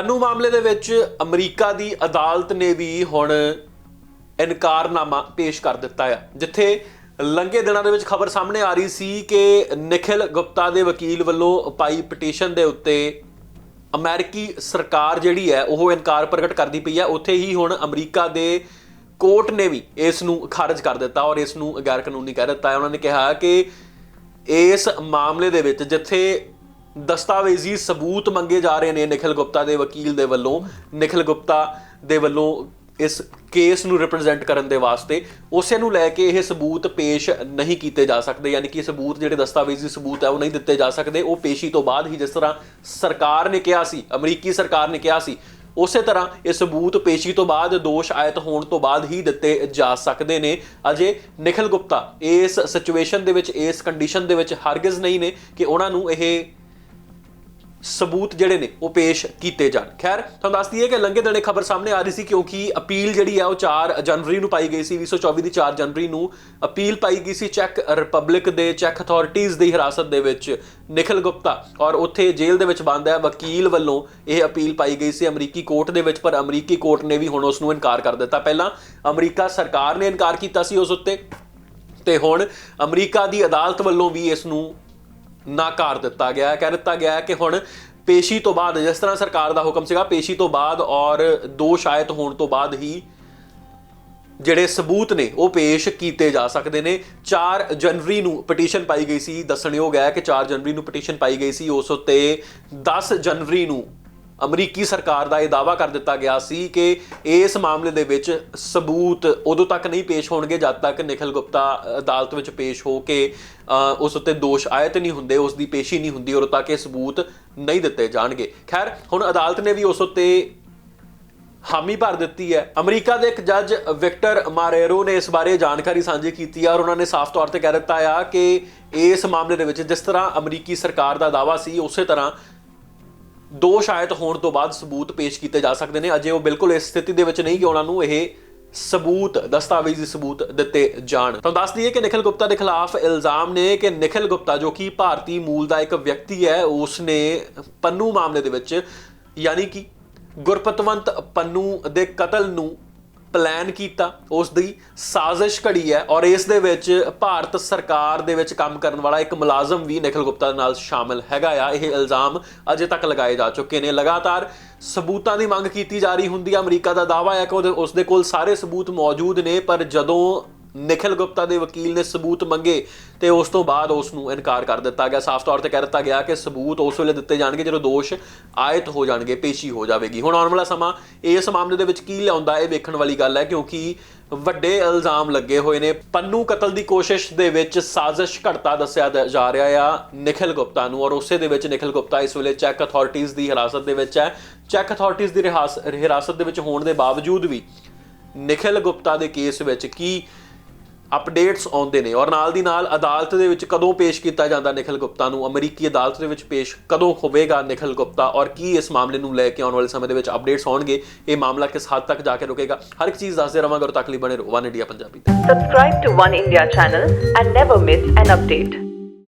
ਪੰਨੂ ਮਾਮਲੇ ਦੇ ਵਿੱਚ ਅਮਰੀਕਾ ਦੀ ਅਦਾਲਤ ਨੇ ਵੀ ਹੁਣ ਇਨਕਾਰਨਾਮਾ ਪੇਸ਼ ਕਰ ਦਿੱਤਾ ਹੈ ਜਿੱਥੇ ਲੰਘੇ ਦਿਨਾਂ ਦੇ ਵਿੱਚ ਖਬਰ ਸਾਹਮਣੇ ਆ ਰਹੀ ਸੀ ਕਿ ਨikhil ਗੁਪਤਾ ਦੇ ਵਕੀਲ ਵੱਲੋਂ ਪਾਈ ਪਟੀਸ਼ਨ ਦੇ ਉੱਤੇ ਅਮਰੀਕੀ ਸਰਕਾਰ ਜਿਹੜੀ ਹੈ, ਉਹ ਇਨਕਾਰ ਪ੍ਰਗਟ ਕਰਦੀ ਪਈ ਹੈ। ਉੱਥੇ ਹੀ ਹੁਣ ਅਮਰੀਕਾ ਦੇ ਕੋਰਟ ਨੇ ਵੀ ਇਸ ਨੂੰ ਖਾਰਜ ਕਰ ਦਿੱਤਾ ਔਰ ਇਸ ਨੂੰ ਗੈਰ ਕਾਨੂੰਨੀ ਕਹਿ ਦਿੱਤਾ ਹੈ। ਉਹਨਾਂ ਨੇ ਕਿਹਾ ਕਿ ਇਸ ਮਾਮਲੇ ਦੇ ਵਿੱਚ ਜਿੱਥੇ ਦਸਤਾਵੇਜ਼ੀ ਸਬੂਤ ਮੰਗੇ ਜਾ ਰਹੇ ਨੇ ਨikhil ਗੁਪਤਾ ਦੇ ਵਕੀਲ ਦੇ ਵੱਲੋਂ। ਨikhil ਗੁਪਤਾ ਦੇ ਵੱਲੋਂ ਇਸ ਕੇਸ ਨੂੰ ਰਿਪਰੈਜ਼ੈਂਟ ਕਰਨ ਦੇ ਵਾਸਤੇ। ਉਸੇ ਨੂੰ ਲੈ ਕੇ ਇਹ ਸਬੂਤ ਪੇਸ਼ ਨਹੀਂ ਕੀਤੇ ਜਾ ਸਕਦੇ, ਯਾਨੀ ਕਿ ਸਬੂਤ ਜਿਹੜੇ ਦਸਤਾਵੇਜ਼ੀ ਸਬੂਤ ਹੈ ਉਹ ਨਹੀਂ ਦਿੱਤੇ ਜਾ ਸਕਦੇ। ਉਹ ਪੇਸ਼ੀ ਤੋਂ ਬਾਅਦ ਹੀ ਜਿਸ ਤਰ੍ਹਾਂ ਸਰਕਾਰ ਨੇ ਕਿਹਾ ਸੀ, ਅਮਰੀਕੀ ਸਰਕਾਰ ਨੇ ਕਿਹਾ ਸੀ, ਉਸੇ ਤਰ੍ਹਾਂ ਇਹ ਸਬੂਤ ਪੇਸ਼ੀ ਤੋਂ ਬਾਅਦ ਦੋਸ਼ ਆਇਤ ਹੋਣ ਤੋਂ ਬਾਅਦ ਹੀ ਦਿੱਤੇ ਜਾ ਸਕਦੇ ਨੇ। ਅਜੇ ਨikhil ਗੁਪਤਾ ਇਸ ਸਿਚੁਏਸ਼ਨ ਦੇ ਵਿੱਚ, ਇਸ ਕੰਡੀਸ਼ਨ ਦੇ ਵਿੱਚ ਹਰਗਿਜ਼ ਨਹੀਂ ਨੇ ਕਿ ਉਹਨਾਂ ਨੂੰ ਇਹ ਸਬੂਤ ਜਿਹੜੇ ਨੇ, ਉਹ ਪੇਸ਼ ਕੀਤੇ ਜਾਣ। ਖੈਰ, ਤੁਹਾਨੂੰ ਦੱਸ ਦਈਏ ਕਿ ਲੰਘੇ ਦਿਨੇ ਖਬਰ ਸਾਹਮਣੇ ਆ ਰਹੀ ਸੀ ਕਿਉਂਕਿ ਅਪੀਲ ਜਿਹੜੀ ਆ, ਉਹ 4 ਜਨਵਰੀ ਨੂੰ ਪਾਈ ਗਈ ਸੀ 2024 ਦੀ 4 ਜਨਵਰੀ ਨੂੰ ਅਪੀਲ ਪਾਈ ਗਈ ਸੀ ਚੈੱਕ ਰਿਪਬਲਿਕ ਦੇ, ਚੈੱਕ ਅਥਾਰਟੀਜ਼ ਦੀ ਹਿਰਾਸਤ ਦੇ ਵਿੱਚ ਨikhil ਗੁਪਤਾ। ਔਰ ਉੱਥੇ ਜੇਲ੍ਹ ਦੇ ਵਿੱਚ ਬੰਦ ਹੈ, ਵਕੀਲ ਵੱਲੋਂ ਇਹ ਅਪੀਲ ਪਾਈ ਗਈ ਸੀ ਅਮਰੀਕੀ ਕੋਰਟ ਦੇ ਵਿੱਚ, ਪਰ ਅਮਰੀਕੀ ਕੋਰਟ ਨੇ ਵੀ ਹੁਣ ਉਸ ਨੂੰ ਇਨਕਾਰ ਕਰ ਦਿੱਤਾ। ਪਹਿਲਾਂ ਅਮਰੀਕਾ ਸਰਕਾਰ ਨੇ ਇਨਕਾਰ ਕੀਤਾ ਸੀ ਉਸ ਉੱਤੇ, ਤੇ ਹੁਣ ਅਮਰੀਕਾ ਦੀ ਅਦਾਲਤ ਵੱਲੋਂ ਵੀ ਇਸ ਨੂੰ ਨਾਕਾਰ ਦਿੱਤਾ ਗਿਆ ਹੈ। ਕਹਿ ਦਿੱਤਾ ਗਿਆ ਹੈ ਕਿ ਹੁਣ ਪੇਸ਼ੀ ਤੋਂ ਬਾਅਦ, ਜਿਸ ਤਰ੍ਹਾਂ ਸਰਕਾਰ ਦਾ ਹੁਕਮ ਸੀਗਾ, ਪੇਸ਼ੀ ਤੋਂ ਬਾਅਦ ਔਰ ਦੋਸ਼ ਆਇਤ ਹੋਣ ਤੋਂ ਬਾਅਦ ਹੀ ਜਿਹੜੇ ਸਬੂਤ ਨੇ, ਉਹ ਪੇਸ਼ ਕੀਤੇ ਜਾ ਸਕਦੇ ਨੇ। 4 ਜਨਵਰੀ ਨੂੰ ਪਟੀਸ਼ਨ ਪਾਈ ਗਈ ਸੀ। ਦੱਸਣਯੋਗ ਹੈ ਕਿ 4 ਜਨਵਰੀ ਨੂੰ ਪਟੀਸ਼ਨ ਪਾਈ ਗਈ ਸੀ। ਉਸ ਉੱਤੇ 10 ਜਨਵਰੀ ਨੂੰ ਅਮਰੀਕੀ ਸਰਕਾਰ ਦਾ ਇਹ ਦਾਵਾ ਕਰ ਦਿੱਤਾ ਗਿਆ ਸੀ ਕਿ ਇਸ ਮਾਮਲੇ ਦੇ ਵਿੱਚ ਸਬੂਤ ਉਦੋਂ ਤੱਕ ਨਹੀਂ ਪੇਸ਼ ਹੋਣਗੇ, ਜਦ ਤੱਕ ਨikhil ਗੁਪਤਾ ਅਦਾਲਤ ਵਿੱਚ ਪੇਸ਼ ਹੋ ਕੇ ਉਸ ਉੱਤੇ ਦੋਸ਼ ਆਇਤ ਨਹੀਂ ਹੁੰਦੇ, ਉਸ ਦੀ ਪੇਸ਼ੀ ਨਹੀਂ ਹੁੰਦੀ, ਉਦੋਂ ਤੱਕ ਇਹ ਸਬੂਤ ਨਹੀਂ ਦਿੱਤੇ ਜਾਣਗੇ। ਖੈਰ, ਹੁਣ ਅਦਾਲਤ ਨੇ ਵੀ ਉਸ ਉੱਤੇ ਹਾਮੀ ਭਰ ਦਿੱਤੀ ਹੈ। ਅਮਰੀਕਾ ਦੇ ਇੱਕ ਜੱਜ ਵਿਕਟਰ ਮਾਰੇਰੋ ਨੇ ਇਸ ਬਾਰੇ ਜਾਣਕਾਰੀ ਸਾਂਝੀ ਕੀਤੀ ਹੈ ਔਰ ਉਹਨਾਂ ਨੇ ਸਾਫ਼ ਤੌਰ ਤੇ ਕਹਿ ਦਿੱਤਾ ਆ ਕਿ ਇਸ ਮਾਮਲੇ ਦੇ ਵਿੱਚ ਜਿਸ ਤਰ੍ਹਾਂ ਅਮਰੀਕੀ ਸਰਕਾਰ ਦਾ ਦਾਵਾ ਸੀ, ਉਸੇ ਤਰ੍ਹਾਂ ਦੋ ਸ਼ਾਇਦ ਹੋਣ ਤੋਂ ਬਾਅਦ ਸਬੂਤ ਪੇਸ਼ ਕੀਤੇ ਜਾ ਸਕਦੇ ਨੇ। ਅਜੇ ਉਹ ਬਿਲਕੁਲ ਇਸ ਸਥਿਤੀ ਦੇ ਵਿੱਚ ਨਹੀਂ ਕਿ ਉਹਨਾਂ ਨੂੰ ਇਹ ਸਬੂਤ, ਦਸਤਾਵੇਜ਼ੀ ਸਬੂਤ ਦਿੱਤੇ ਜਾਣ। ਤਾਂ ਦੱਸ ਦਈਏ ਕਿ ਨikhil ਗੁਪਤਾ ਦੇ ਖਿਲਾਫ ਇਲਜ਼ਾਮ ਨੇ ਕਿ ਨikhil ਗੁਪਤਾ, ਜੋ ਕਿ ਭਾਰਤੀ ਮੂਲ ਦਾ ਇੱਕ ਵਿਅਕਤੀ ਹੈ ਉਸ ਨੇ ਪੰਨੂ ਮਾਮਲੇ ਦੇ ਵਿੱਚ ਯਾਨੀ ਕਿ ਗੁਰਪਤਵੰਤ ਪੰਨੂ ਦੇ ਕਤਲ ਨੂੰ ਪਲਾਨ ਕੀਤਾ ਉਸ ਦੀ ਸਾਜ਼ਿਸ਼ ਘੜੀ ਹੈ ਔਰ ਇਸ ਦੇ ਵਿੱਚ ਭਾਰਤ ਸਰਕਾਰ ਦੇ ਵਿੱਚ ਕੰਮ ਕਰਨ ਵਾਲਾ ਇੱਕ ਮੁਲਾਜ਼ਮ ਵੀ ਨikhil ਗੁਪਤਾ ਨਾਲ ਸ਼ਾਮਿਲ ਹੈਗਾ ਆ। ਇਹ ਇਲਜ਼ਾਮ ਅਜੇ ਤੱਕ ਲਗਾਏ ਜਾ ਚੁੱਕੇ ਨੇ। ਲਗਾਤਾਰ ਸਬੂਤਾਂ ਦੀ ਮੰਗ ਕੀਤੀ ਜਾ ਰਹੀ ਹੁੰਦੀ ਹੈ ਅਮਰੀਕਾ ਦਾ ਦਾਵਾ ਹੈ ਕਿ ਉਹਦੇ- ਉਸ ਦੇ ਕੋਲ ਸਾਰੇ ਸਬੂਤ ਮੌਜੂਦ ਨੇ, ਪਰ ਜਦੋਂ ਨikhil ਗੁਪਤਾ ਦੇ ਵਕੀਲ ਨੇ ਸਬੂਤ ਮੰਗੇ ਤੇ ਉਸ ਤੋਂ ਬਾਅਦ ਉਸ ਨੂੰ ਇਨਕਾਰ ਕਰ ਦਿੱਤਾ ਗਿਆ। ਸਾਫ਼ ਤੌਰ ਤੇ ਕਹਿ ਦਿੱਤਾ ਗਿਆ ਕਿ ਸਬੂਤ ਉਸ ਵੇਲੇ ਦਿੱਤੇ ਜਾਣਗੇ ਜਦੋਂ ਦੋਸ਼ ਆਇਤ ਹੋ ਜਾਣਗੇ, ਪੇਸ਼ੀ ਹੋ ਜਾਵੇਗੀ। ਹੁਣ ਆਉਣ ਵਾਲਾ ਸਮਾਂ ਇਸ ਮਾਮਲੇ ਦੇ ਵਿੱਚ ਕੀ ਲਿਆਉਂਦਾ ਇਹ ਵੇਖਣ ਵਾਲੀ ਗੱਲ ਹੈ ਕਿਉਂਕਿ ਵੱਡੇ ਇਲਜ਼ਾਮ ਲੱਗੇ ਹੋਏ ਨੇ। ਪੰਨੂ ਕਤਲ ਦੀ ਕੋਸ਼ਿਸ਼ ਦੇ ਵਿੱਚ ਸਾਜ਼ਿਸ਼ ਘੜਤਾ ਦੱਸਿਆ ਜਾ ਰਿਹਾ ਆ ਨikhil ਗੁਪਤਾ ਨੂੰ ਔਰ ਉਸੇ ਦੇ ਵਿੱਚ ਨikhil ਗੁਪਤਾ ਇਸ ਵੇਲੇ ਚੈੱਕ ਅਥਾਰਟੀਜ਼ ਦੀ ਹਿਰਾਸਤ ਦੇ ਵਿੱਚ ਹੈ। ਚੈੱਕ ਅਥਾਰਟੀਜ਼ ਦੀ ਰਿਹਾਸ- ਹਿਰਾਸਤ ਦੇ ਵਿੱਚ ਹੋਣ ਦੇ ਬਾਵਜੂਦ ਵੀ ਨikhil ਗੁਪਤਾ ਦੇ ਕੇਸ ਵਿੱਚ ਕੀ ਅਪਡੇਟਸ ਆਉਂਦੇ ਨੇ ਔਰ ਨਾਲ ਦੀ ਨਾਲ ਅਦਾਲਤ ਦੇ ਵਿੱਚ ਕਦੋਂ ਪੇਸ਼ ਕੀਤਾ ਜਾਂਦਾ ਨikhil ਗੁਪਤਾ ਨੂੰ? ਅਮਰੀਕੀ ਅਦਾਲਤ ਦੇ ਵਿੱਚ ਪੇਸ਼ ਕਦੋਂ ਹੋਵੇਗਾ ਨikhil ਗੁਪਤਾ? ਔਰ ਕੀ ਇਸ ਮਾਮਲੇ ਨੂੰ ਲੈ ਕੇ ਆਉਣ ਵਾਲੇ ਸਮੇਂ ਦੇ ਵਿੱਚ ਅਪਡੇਟਸ ਆਉਣਗੇ? ਇਹ ਮਾਮਲਾ ਕਿਸ ਹੱਦ ਤੱਕ ਜਾ ਕੇ ਰੁਕੇਗਾ? ਹਰ ਇੱਕ ਚੀਜ਼ ਦੱਸਦੇ ਰਵਾਂਗੇ ਔਰ ਤਕਲੀਫ ਬਣੇ ਰਹੋ। ਵਨ ਇੰਡੀਆ ਪੰਜਾਬੀ ਤੇ। Subscribe to One India channel and never miss an.